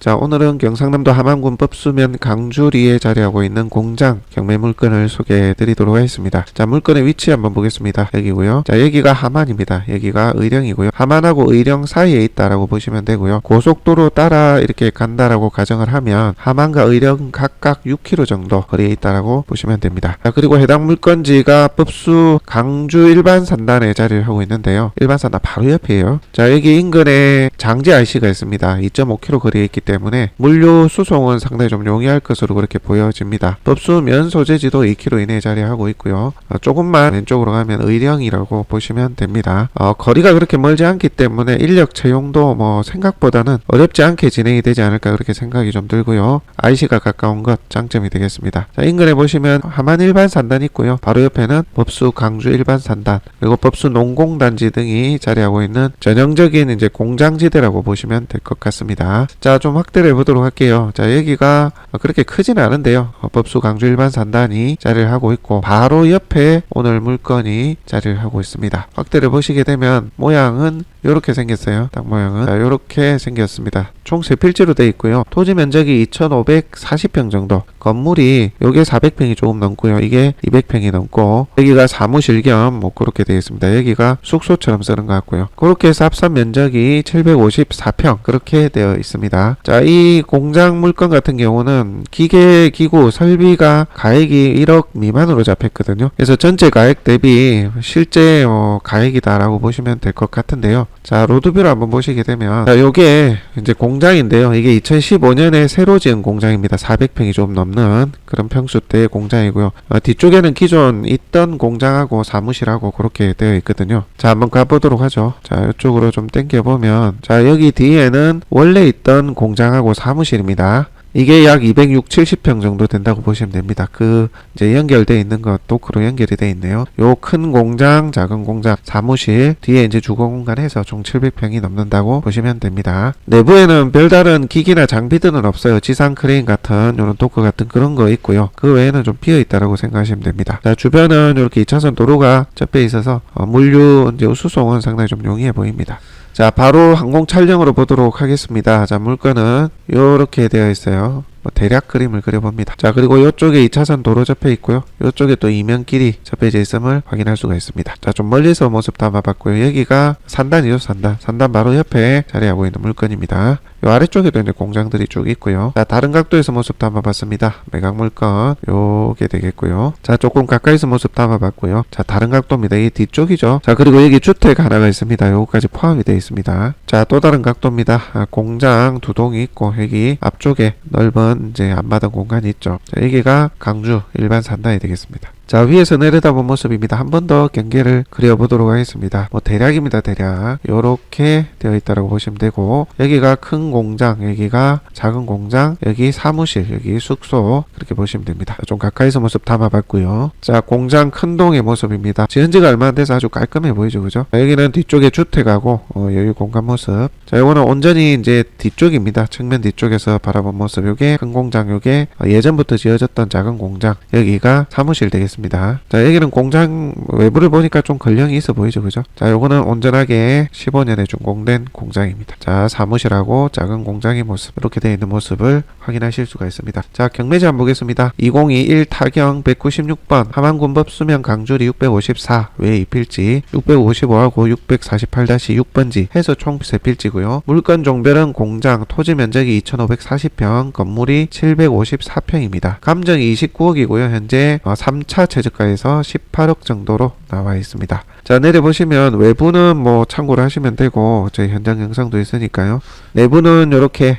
자 오늘은 경상남도 함안군 법수면 강주리에 자리하고 있는 공장 경매 물건을 소개해 드리도록 하겠습니다. 자 물건의 위치 한번 보겠습니다. 여기고요. 자 여기가 함안입니다. 여기가 의령이고요. 함안하고 의령 사이에 있다라고 보시면 되고요. 고속도로 따라 이렇게 간다라고 가정을 하면 함안과 의령 각각 6km 정도 거리에 있다라고 보시면 됩니다. 자 그리고 해당 물건지가 법수 강주 일반 산단에 자리를 하고 있는데요. 일반 산단 바로 옆이에요. 자 여기 인근에 장지 IC가 있습니다. 2.5km 거리에 있기 때문에 물류 수송은 상당히 좀 용이할 것으로 그렇게 보여집니다. 법수 면 소재지도 2km 이내에 자리하고 있고요. 어, 조금만 왼쪽으로 가면 의령이라고 보시면 됩니다. 어, 거리가 그렇게 멀지 않기 때문에 인력 채용도 뭐 생각보다는 어렵지 않게 진행이 되지 않을까 그렇게 생각이 좀 들고요. IC가 가까운 것 장점이 되겠습니다. 자, 인근에 보시면 하만 일반 산단 있고요. 바로 옆에는 법수 강주 일반 산단 그리고 법수 농공단지 등이 자리하고 있는 전형적인 이제 공장지대라고 보시면 될 것 같습니다. 자, 좀 확대를 해보도록 할게요. 자, 여기가 그렇게 크지는 않은데요. 어, 법수 강주 일반 산단이 자리를 하고 있고 바로 옆에 오늘 물건이 자리를 하고 있습니다. 확대를 보시게 되면 모양은 이렇게 생겼어요. 딱 모양은 자, 이렇게 생겼습니다. 총 세 필지로 되어 있고요. 토지 면적이 2,540평 정도. 건물이 요게 400평이 조금 넘고요. 이게 200평이 넘고 여기가 사무실 겸 뭐 그렇게 되어 있습니다. 여기가 숙소처럼 쓰는 것 같고요. 그렇게 해서 합산 면적이 754평 그렇게 되어 있습니다. 자, 이 공장 물건 같은 경우는 기계, 기구, 설비가 가액이 1억 미만으로 잡혔거든요. 그래서 전체 가액 대비 실제 어, 가액이다라고 보시면 될 것 같은데요. 자, 로드뷰를 한번 보시게 되면 자, 요게 이제 공장인데요. 이게 2015년에 새로 지은 공장입니다. 400평이 좀 넘는 그런 평수대의 공장이고요. 어, 뒤쪽에는 기존 있던 공장하고 사무실하고 그렇게 되어 있거든요. 자, 한번 가보도록 하죠. 자, 이쪽으로 좀 당겨보면 자, 여기 뒤에는 원래 있던 공장하고 사무실입니다. 이게 약 206, 70평 정도 된다고 보시면 됩니다. 그 이제 연결돼 있는 것 도크로 연결이 돼 있네요. 요 큰 공장, 작은 공장, 사무실 뒤에 이제 주거 공간에서 총 700평이 넘는다고 보시면 됩니다. 내부에는 별다른 기기나 장비들은 없어요. 지상 크레인 같은 요런 도크 같은 그런 거 있고요. 그 외에는 좀 비어 있다라고 생각하시면 됩니다. 자, 주변은 이렇게 2차선 도로가 접해 있어서 어, 물류 이제 수송은 상당히 좀 용이해 보입니다. 자, 바로 항공 촬영으로 보도록 하겠습니다. 자, 물건은 이렇게 되어 있어요. 뭐 대략 그림을 그려봅니다. 자, 그리고 이쪽에 2차선 도로 접해 있고요. 이쪽에 또 이면길이 접해져 있음을 확인할 수가 있습니다. 자, 좀 멀리서 모습 담아봤고요. 여기가 산단이죠, 산단. 산단 바로 옆에 자리하고 있는 물건입니다. 요 아래쪽에도 이제 공장들이 쭉 있고요. 자, 다른 각도에서 모습 담아봤습니다. 매각 물건 요게 되겠고요. 자, 조금 가까이서 모습 담아봤고요. 자, 다른 각도입니다. 이 뒤쪽이죠. 자, 그리고 여기 주택 하나가 있습니다. 요거까지 포함이 되어 있습니다. 자, 또 다른 각도입니다. 아, 공장 두 동이 있고 여기 앞쪽에 넓은 이제 안마당 공간이 있죠. 자, 여기가 강주 일반 산단이 되겠습니다. 자 위에서 내려다본 모습입니다. 한 번 더 경계를 그려보도록 하겠습니다. 뭐 대략입니다. 대략 요렇게 되어 있다고 보시면 되고 여기가 큰 공장 여기가 작은 공장 여기 사무실 여기 숙소 그렇게 보시면 됩니다. 좀 가까이서 모습 담아봤고요. 자 공장 큰 동의 모습입니다. 지은 지가 얼마 안 돼서 아주 깔끔해 보이죠 그죠? 자, 여기는 뒤쪽에 주택하고 어, 여유 공간 모습 자 요거는 온전히 이제 뒤쪽입니다. 측면 뒤쪽에서 바라본 모습 요게 큰 공장 요게 어, 예전부터 지어졌던 작은 공장 여기가 사무실 되겠습니다. 자, 여기는 공장 외부를 보니까 좀 근령이 있어 보이죠, 그죠? 자, 요거는 온전하게 15년에 준공된 공장입니다. 자, 사무실하고 작은 공장의 모습 이렇게 되어 있는 모습을 확인하실 수가 있습니다. 자, 경매지 한번 보겠습니다. 2021 타경 196번 함안군법 수면 강주리 654외 2필지 655하고 648-6번지 해서 총 3필지고요. 물건 종별은 공장 토지 면적이 2,540평 건물이 754평입니다. 감정이 29억이고요. 현재 3차 최저가에서 18억 정도로 나와 있습니다. 자 내려보시면 외부는 뭐 참고를 하시면 되고 저희 현장 영상도 있으니까요. 내부는 이렇게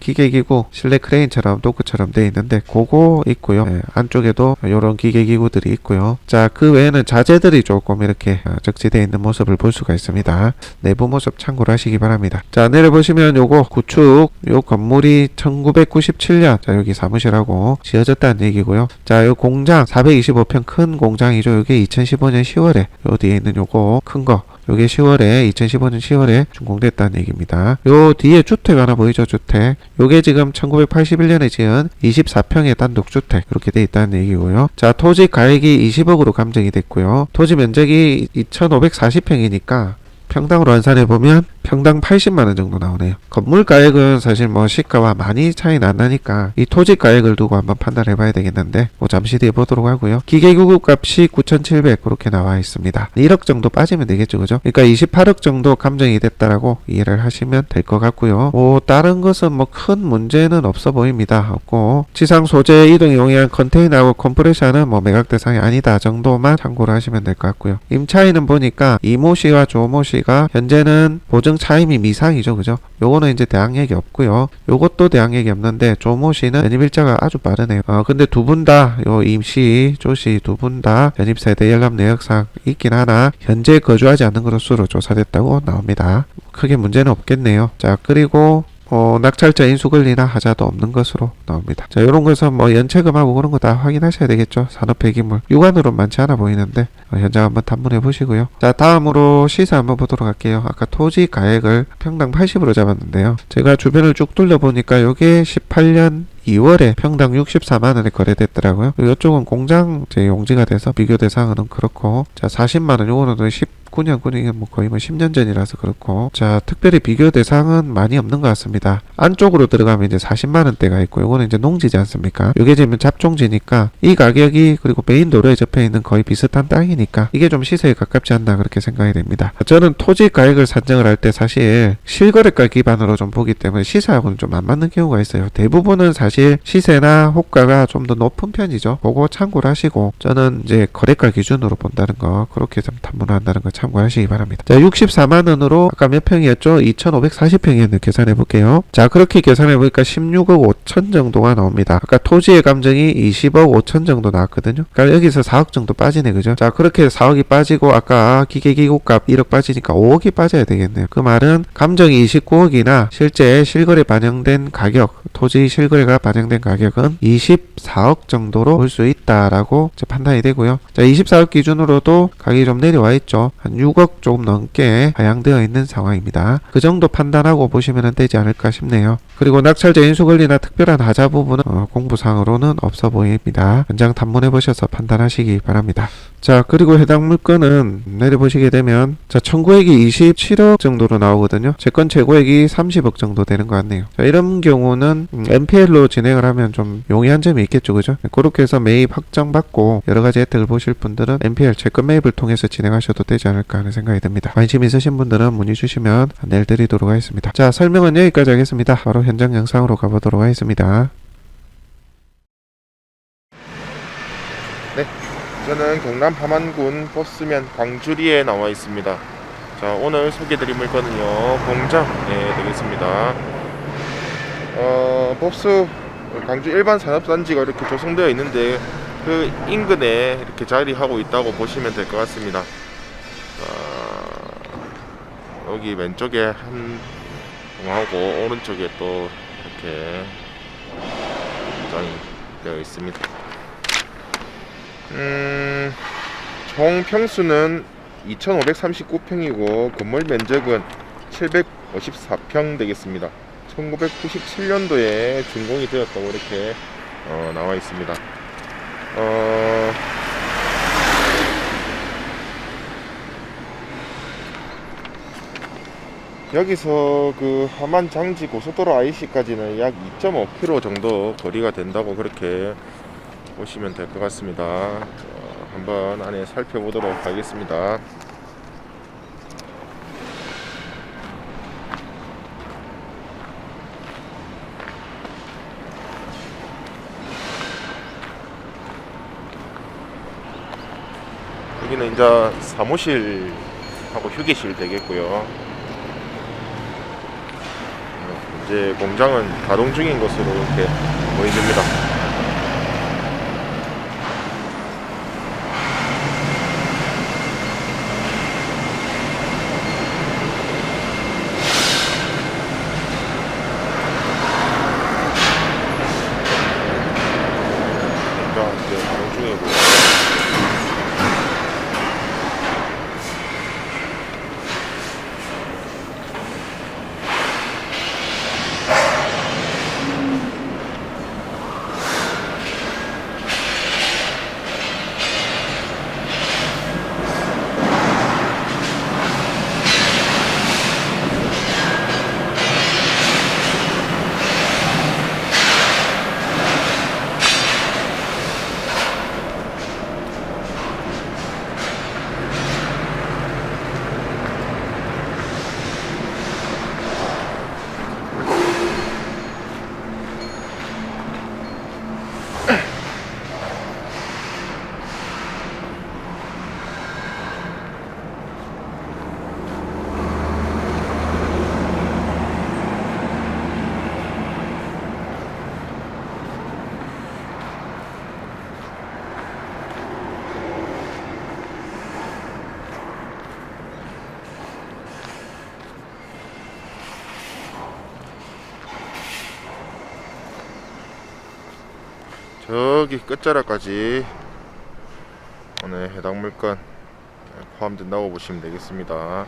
기계기구 실내 크레인처럼 도크처럼 되어 있는데 그거 있고요. 에, 안쪽에도 이런 기계기구들이 있고요. 자 그 외에는 자재들이 조금 이렇게 어, 적재되어 있는 모습을 볼 수가 있습니다. 내부 모습 참고를 하시기 바랍니다. 자 내려보시면 요거 구축 요 건물이 1997년 자 여기 사무실하고 지어졌다는 얘기고요. 자요 공장 425평 큰 공장이죠. 요게 2015년 10월에 요 뒤에 있는 요거 큰거 요게 10월에 2015년 10월에 준공됐다는 얘기입니다. 요 뒤에 주택 하나 보이죠? 주택. 요게 지금 1981년에 지은 24평의 단독 주택 이렇게 돼 있다는 얘기고요. 자, 토지 가액이 20억으로 감정이 됐고요. 토지 면적이 2,540평이니까 평당으로 환산해 보면 평당 80만 원 정도 나오네요. 건물 가액은 사실 뭐 시가와 많이 차이는 안 나니까 이 토지 가액을 두고 한번 판단해 봐야 되겠는데 뭐 잠시 뒤에 보도록 하고요. 기계 구급 값이 9,700 그렇게 나와 있습니다. 1억 정도 빠지면 되겠죠, 그죠? 그러니까 28억 정도 감정이 됐다라고 이해를 하시면 될 것 같고요. 뭐 다른 것은 뭐 큰 문제는 없어 보입니다. 없고 지상 소재 이동 용이한 컨테이너하고 컴프레셔는 뭐 매각 대상이 아니다 정도만 참고를 하시면 될 것 같고요. 임차인은 보니까 이모 씨와 조모 씨가 현재는 보증 차임이 미상이죠, 그죠? 요거는 이제 대항력이 없고요. 요것도 대항력이 없는데 조모 씨는 전입 일자가 아주 빠르네요. 어 근데 두 분 다 요 임씨, 조씨 두 분다 전입 세대 연락 내역상 있긴 하나 현재 거주하지 않는 것으로 조사됐다고 나옵니다. 크게 문제는 없겠네요. 자 그리고 어, 낙찰자 인수 권리나 하자도 없는 것으로 나옵니다. 자, 이런 것은 뭐 연체금하고 그런 거 다 확인하셔야 되겠죠. 산업 폐기물 육안으로 많지 않아 보이는데 어, 현장 한번 탐문해 보시고요. 자, 다음으로 시세 한번 보도록 할게요. 아까 토지 가액을 평당 80으로 잡았는데요. 제가 주변을 쭉 돌려보니까 요게 18년 2월에 평당 64만 원에 거래됐더라고요. 이쪽은 공장 제 용지가 돼서 비교 대상은 그렇고 자 40만 원 요거는 19년 군이뭐 거의 뭐 10년 전이라서 그렇고 자 특별히 비교 대상은 많이 없는 것 같습니다. 안쪽으로 들어가면 이제 40만 원대가 있고 요거는 이제 농지지 않습니까? 요게 지금 잡종지니까 이 가격이 그리고 메인 도로에 접해 있는 거의 비슷한 땅이니까 이게 좀 시세에 가깝지 않나 그렇게 생각이 됩니다. 저는 토지 가액을 산정을 할 때 사실 실거래가 기반으로 좀 보기 때문에 시세하고는 좀 안 맞는 경우가 있어요. 대부분은 사실 시세나 호가가 좀 더 높은 편이죠. 그거 참고를 하시고 저는 이제 거래가 기준으로 본다는 거 그렇게 좀 탐문한다는 거 참고하시기 바랍니다. 자, 64만 원으로 아까 몇 평이었죠? 2,540평이었는데 계산해 볼게요. 자, 그렇게 계산해 보니까 16억 5천 정도가 나옵니다. 아까 토지의 감정이 20억 5천 정도 나왔거든요. 그러니까 여기서 4억 정도 빠지네, 그죠? 자, 그렇게 4억이 빠지고 아까 기계기구값 1억 빠지니까 5억이 빠져야 되겠네요. 그 말은 감정이 29억이나 실제 실거래 반영된 가격, 토지 실거래가 반영된 가격은 24억 정도로 볼 수 있다라고 판단이 되고요. 자, 24억 기준으로도 가격이 좀 내려와 있죠. 한 6억 조금 넘게 하향되어 있는 상황입니다. 그 정도 판단하고 보시면 되지 않을까 싶네요. 그리고 낙찰자 인수 권리나 특별한 하자 부분은 어, 공부상으로는 없어 보입니다. 현장 탐문해 보셔서 판단하시기 바랍니다. 자, 그리고 해당 물건은 내려보시게 되면 자, 청구액이 27억 정도로 나오거든요. 채권 최고액이 30억 정도 되는 것 같네요. 자, 이런 경우는 음, NPL로 진행을 하면 좀 용이한 점이 있겠죠, 그죠? 그렇게 해서 매입 확정받고 여러 가지 혜택을 보실 분들은 NPL 채권 매입을 통해서 진행하셔도 되지 않을까 하는 생각이 듭니다. 관심 있으신 분들은 문의 주시면 안내를 드리도록 하겠습니다. 자, 설명은 여기까지 하겠습니다. 바로 현장 영상으로 가보도록 하겠습니다. 저는 경남 함안군 버스면 광주리에 나와 있습니다. 자, 오늘 소개드릴 물건은요, 공장에 되겠습니다. 어, 버스 광주 일반 산업단지가 이렇게 조성되어 있는데 그 인근에 이렇게 자리하고 있다고 보시면 될 것 같습니다. 자, 여기 왼쪽에 한 동하고 오른쪽에 또 이렇게 공장이 되어 있습니다. 음, 총 평수는 2,539평이고 건물 면적은 754평 되겠습니다. 1997년도에 준공이 되었다고 이렇게 어, 나와 있습니다. 어, 여기서 그 하만 장지 고속도로 IC까지는 약 2.5km 정도 거리가 된다고 그렇게 보시면 될 것 같습니다. 어, 한번 안에 살펴보도록 하겠습니다. 여기는 이제 사무실하고 휴게실 되겠고요. 어, 이제 공장은 가동 중인 것으로 이렇게 보여집니다. 저기 끝자락까지 오늘 해당 물건 포함된다고 보시면 되겠습니다.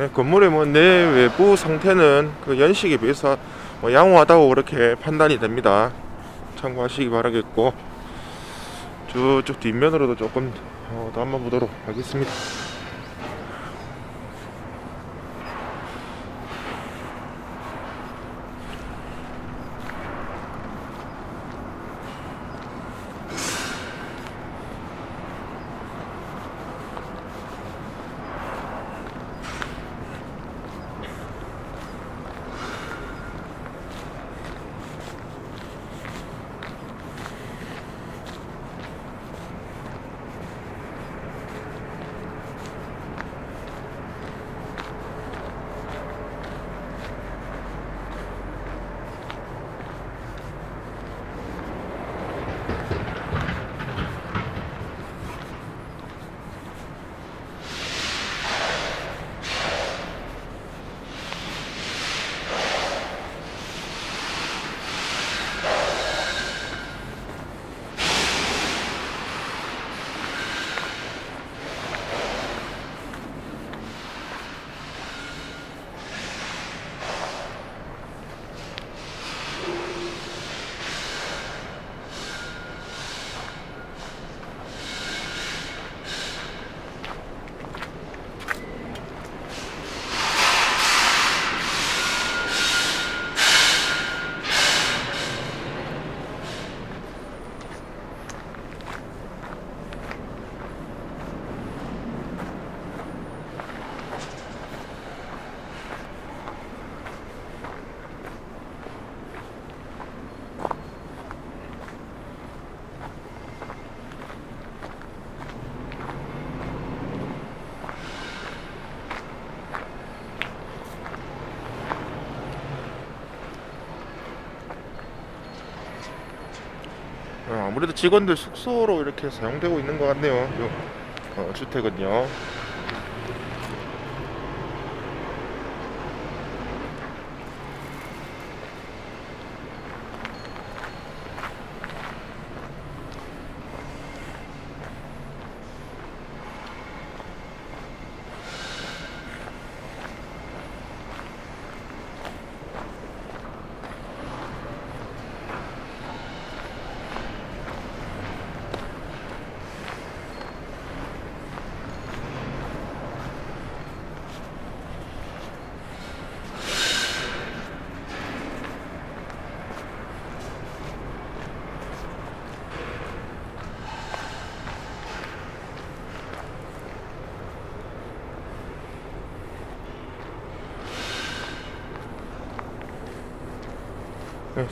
네, 건물의 뭐 내외부 상태는 그 연식에 비해서 뭐 양호하다고 그렇게 판단이 됩니다. 참고하시기 바라겠고 저쪽 뒷면으로도 조금 어, 더 한번 보도록 하겠습니다. 아무래도 직원들 숙소로 이렇게 사용되고 있는 것 같네요. 요 어, 주택은요.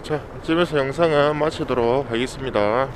자, 이쯤에서 영상은 마치도록 하겠습니다.